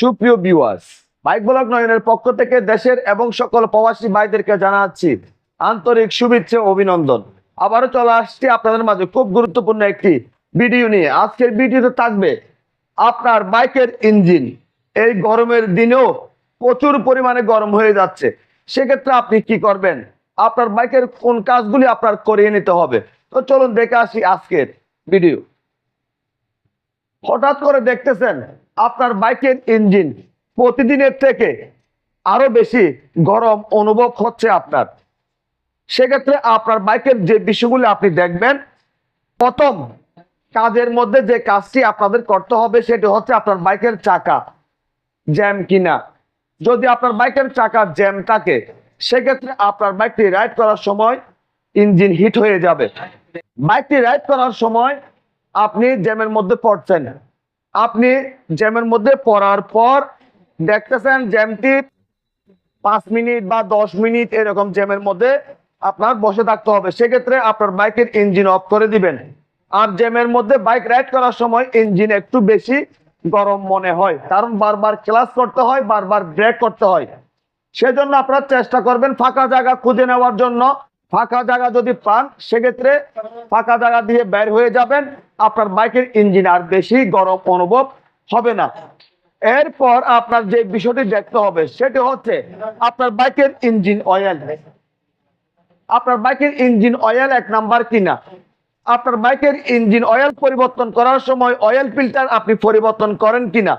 সুপ্রিয় viewers bike blog নয়নের পক্ষ থেকে দেশের এবং সকল প্রবাসী ভাইদেরকে জানাচ্ছি আন্তরিক শুভেচ্ছা অভিনন্দন। আবারও চলে আসছি আপনাদের মাঝে খুব গুরুত্বপূর্ণ একটি ভিডিও নিয়ে। আজকের ভিডিওতে থাকবে আপনার বাইকের ইঞ্জিন এই গরমের দিনেও প্রচুর পরিমাণে গরম হয়ে যাচ্ছে। সেক্ষেত্রে আপনি কি করবেন? আপনার বাইকের কোন কাজগুলি আপনার করিয়ে নিতে হবে? তো চলুন দেখে আসি আজকের ভিডিও হঠাৎ করে দেখতেছেন আপনার বাইকের ইঞ্জিন প্রতিদিনের থেকে আরও বেশি গরম অনুভব হচ্ছে আপনার। সেক্ষেত্রে আপনার বাইকের যে বিষয়গুলি আপনি দেখবেন, প্রথম কাজের মধ্যে যে কাজটি আপনাদের করতে হবে সেটি হচ্ছে আপনার বাইকের চাকা, জ্যাম কিনা। যদি আপনার বাইকের চাকা জ্যাম থাকে, সেক্ষেত্রে আপনার বাইকটি রাইড করার সময় ইঞ্জিন হিট হয়ে যাবে। বাইকটি রাইড করার সময় আপনি জ্যামের মধ্যে পড়ছেন। আপনি জ্যামের মধ্যে পড়ার পর দেখতেছেন জ্যামটি পাঁচ মিনিট বা দশ মিনিট এরকম জ্যামের মধ্যে আপনার বসে থাকতে হবে। সেক্ষেত্রে আপনার বাইকের ইঞ্জিন অফ করে দিবেন। আর জ্যামের মধ্যে বাইক রাইড করার সময় ইঞ্জিন একটু বেশি গরম মনে হয়। কারণ বারবার ক্লাস করতে হয়, বারবার ব্রেক করতে হয়। সেজন্য আপনারা চেষ্টা করবেন ফাঁকা জায়গা খুঁজে নেওয়ার জন্য ফাঁকা জায়গা যদি পান, সেক্ষেত্রে ফাঁকা জায়গা দিয়ে বের হয়ে যাবেন। আপনার বাইকের ইঞ্জিন আর বেশি গরম অনুভব হবে না। এরপর আপনার যে বিষয়টি দেখতে হবে, সেটি হচ্ছে আপনার বাইকের ইঞ্জিন অয়েল। আপনার বাইকের ইঞ্জিন অয়েল এক নাম্বার কিনা? আপনার বাইকের ইঞ্জিন অয়েল পরিবর্তন করার সময় অয়েল ফিল্টার আপনি পরিবর্তন করেন কিনা?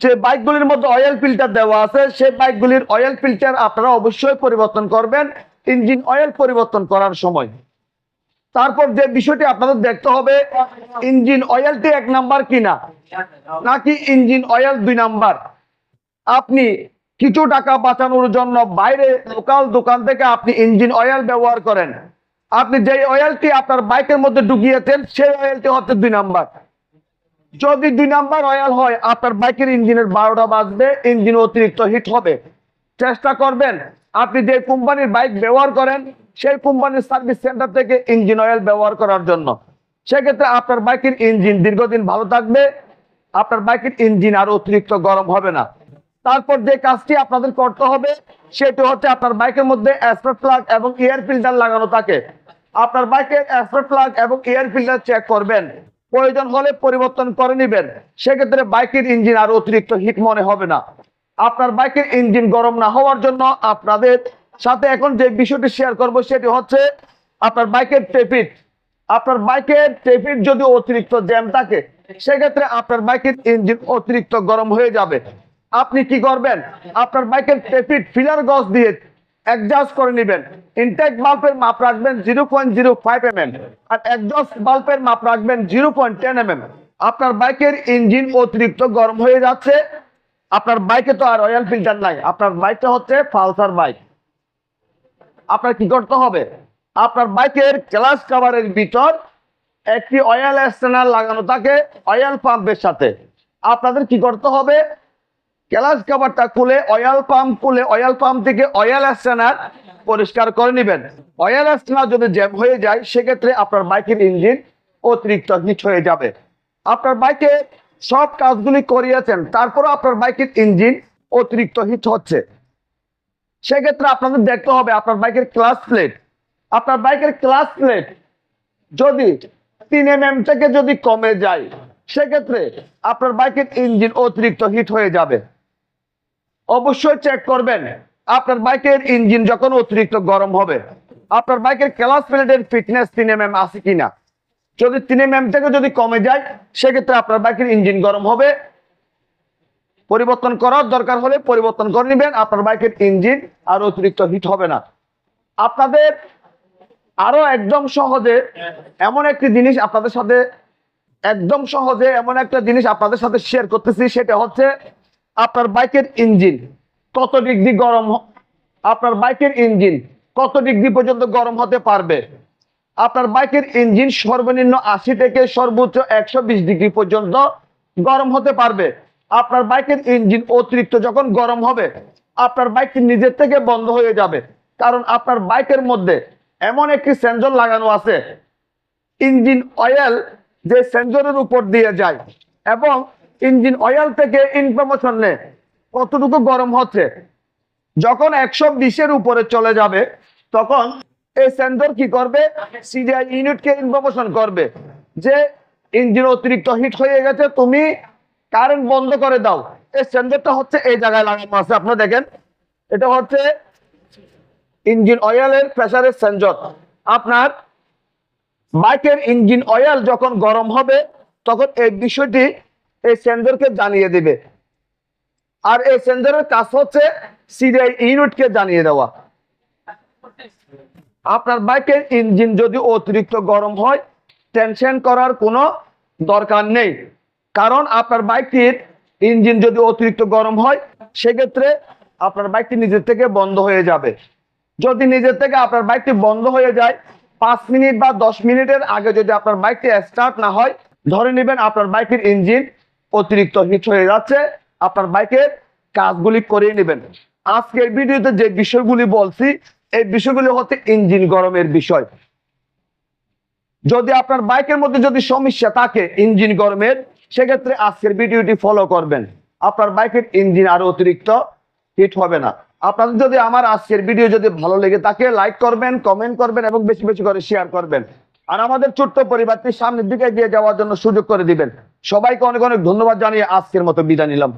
যে বাইকগুলির মধ্যে অয়েল ফিল্টার দেওয়া আছে, সেই বাইকগুলির অয়েল ফিল্টার আপনারা অবশ্যই পরিবর্তন করবেন। ইঞ্জিন অয়েল পরিবর্তন করার সময়। তারপর যে বিষয়টি আপনাদের দেখতে হবে, ইঞ্জিন অয়েলটি এক নাম্বার কিনা নাকি ইঞ্জিন অয়েল দুই নাম্বার? আপনি কিছু টাকা বাঁচানোর জন্য বাইরে লোকাল দোকান থেকে আপনি ইঞ্জিন অয়েল ব্যবহার করেন। আপনি যে অয়েলটি আপনার বাইকের মধ্যে ঢুকিয়েছেন, সেই অয়েলটি হচ্ছে দুই নাম্বার। যদি দুই নাম্বার অয়েল হয়, আপনার বাইকের ইঞ্জিনের বারোটা বাজবে, ইঞ্জিন অতিরিক্ত হিট হবে। চেষ্টা করবেন আপনি যে কোম্পানির বাইক ব্যবহার করেন, সেই কোম্পানির সার্ভিস সেন্টার থেকে ইঞ্জিন অয়েল ব্যবহার করার জন্য। সেক্ষেত্রে আপনার বাইকের ইঞ্জিন দীর্ঘদিন ভালো থাকবে, আপনার বাইকের ইঞ্জিন আর অতিরিক্ত গরম হবে না। তারপর যে কাজটি আপনাদের করতে হবে, সেটি হচ্ছে আপনার বাইকের মধ্যে অ্যাসপেট প্লাগ এবং এয়ার ফিল্টার লাগানো থাকে। আপনার বাইকের অ্যাসপেট প্লাগ এবং এয়ার ফিল্টার চেক করবেন। প্রয়োজন হলে পরিবর্তন করে নেবেন। সেক্ষেত্রে বাইকের ইঞ্জিন আর অতিরিক্ত হিট মনে হবে না। আপনার বাইকের ইঞ্জিন গরম না হওয়ার জন্য আপনাদের সাথে এখন যে বিষয়টি শেয়ার করব সেটি হচ্ছে আপনার বাইকের টেপিট আপনার বাইকের টেপিট যদি অতিরিক্ত জ্যাম থাকে, সেক্ষেত্রে আপনার বাইকের ইঞ্জিন অতিরিক্ত গরম হয়ে যাবে। আপনি কি করবেন? আপনার বাইকের টেপিট ফিলার গজ দিয়ে অ্যাডজাস্ট করে নেবেন। ইনটেক বাল্বের মাপ রাখবেন zero point zero five M M আর একজস্ট বাল্বের মাপ রাখবেন zero point ten M M আপনার বাইকের ইঞ্জিন অতিরিক্ত গরম হয়ে যাচ্ছে। আপনার বাইকে তো আর অয়েল ফিল্টার নাই। আপনার বাইকটা হচ্ছে ফালসার বাইক। আপনার কি করতে হবে? আপনার বাইকের ক্লাস কাভারের ভিতর একটি অয়েল স্ট্যানার লাগানো থাকে অয়েল পাম্পের সাথে। আপনাদের কি করতে হবে? ক্লাস কাভারটা খুলে অয়েল পাম্প খুলে অয়েল পাম্প থেকে অয়েল স্ট্যানার পরিষ্কার করে নেবেন। অয়েল স্ট্যানার যদি জ্যাম হয়ে যায়, সেক্ষেত্রে আপনার বাইকের ইঞ্জিন অতিরিক্ত হিট হয়ে যাবে। আপনার বাইকে সব কাজগুলি করিয়েছেন, তারপরও আপনার বাইকের ইঞ্জিন অতিরিক্ত হিট হচ্ছে। সেক্ষেত্রে আপনাদের দেখতে হবে, আপনার বাইকের ক্লাস প্লেট। আপনার বাইকের ক্লাস প্লেট যদি তিন এম এম থেকে যদি কমে যায়, সেক্ষেত্রে আপনার বাইকের ইঞ্জিন অতিরিক্ত হিট হয়ে যাবে। অবশ্যই চেক করবেন, আপনার বাইকের ইঞ্জিন যখন অতিরিক্ত গরম হবে, আপনার বাইকের ক্লাস প্লেটের ফিটনেস তিন এম এম আছে কিনা। যদি তিন এম থেকে যদি কমে যায়, সেক্ষেত্রে আপনার বাইকের ইঞ্জিন গরম হবে। পরিবর্তন করার দরকার হলে পরিবর্তন করে নেবেন, আপনার বাইকের ইঞ্জিন আর অতিরিক্ত হিট হবে না। আপনাদের আরও একদম সহজে এমন একটি জিনিস আপনাদের সাথে, একদম সহজে এমন একটা জিনিস আপনাদের সাথে শেয়ার করতেছি, সেটা হচ্ছে আপনার বাইকের ইঞ্জিন কত ডিগ্রি গরম আপনার বাইকের ইঞ্জিন কত ডিগ্রি পর্যন্ত গরম হতে পারবে? আপনার বাইকের ইঞ্জিন সর্বনিম্ন আশি থেকে সর্বোচ্চ একশো বিশ ডিগ্রি পর্যন্ত গরম হতে পারবে। আপনার বাইকের ইঞ্জিন অতিরিক্ত যখন গরম হবে, আপনার বাইকটি নিজের থেকে বন্ধ হয়ে যাবে। কারণ আপনার বাইকের মধ্যে এমন একটি সেন্সর লাগানো আছে, ইঞ্জিন অয়েল যে সেন্সরের উপর দিয়ে যায় এবং ইঞ্জিন অয়েল থেকে ইনফরমেশন নেয় কতটুকু গরম হচ্ছে। যখন একশো বিশের উপরে চলে যাবে, তখন এই সেন্সর কি করবে? সিডিআই ইউনিটকে ইনফরমেশন করবে যে ইঞ্জিন অতিরিক্ত হিট হয়ে গেছে, তুমি কারেন্ট বন্ধ করে দাও। এই সেন্সরটা হচ্ছে এই জায়গায় লাগানো আছে, আপনারা দেখেন। এটা হচ্ছে ইঞ্জিন অয়েলের প্রেসারের সেন্সর আপনার বাইকের ইঞ্জিন অয়েল যখন গরম হবে, তখন এই বিষয়টি এই সেন্সরকে জানিয়ে দিবে। আর এই সেন্সরের কাজ হচ্ছে সিরিয়াল ইউনিটকে জানিয়ে দেওয়া। আপনার বাইকের ইঞ্জিন যদি অতিরিক্ত গরম হয় টেনশন করার কোনো দরকার নেই। কারণ আপনার বাইকটির ইঞ্জিন যদি অতিরিক্ত গরম হয়, সেক্ষেত্রে আপনার বাইকটি নিজের থেকে বন্ধ হয়ে যাবে। যদি নিজের থেকে আপনার বাইকটি বন্ধ হয়ে যায়, পাঁচ মিনিট বা দশ মিনিটের আগে যদি আপনার বাইকটি স্টার্ট না হয়, ধরে নেবেন আপনার বাইকের ইঞ্জিন অতিরিক্ত হিট হয়ে যাচ্ছে, আপনার বাইকের কাজগুলি করিয়ে নেবেন। আজকের ভিডিওতে যে বিষয়গুলি বলছি এই বিষয়গুলি হচ্ছে ইঞ্জিন গরমের বিষয়। যদি আপনার বাইকের মধ্যে যদি সমস্যা থাকে ইঞ্জিন গরমের, সেক্ষেত্রে আজকের ভিডিওটি ফলো করবেন। আপনার বাইকের ইঞ্জিন আরও অতিরিক্ত হিট হবে না। আপনাদের যদি আমার আজকের ভিডিও যদি ভালো লেগে থাকে লাইক করবেন কমেন্ট করবেন এবং বেশি বেশি করে শেয়ার করবেন। আর আমাদের ছোট্ট পরিবারটি সামনের দিকে এগিয়ে যাওয়ার জন্য সুযোগ করে দিবেন। সবাইকে অনেক অনেক ধন্যবাদ জানিয়ে আজকের মতো বিদায় নিলাম।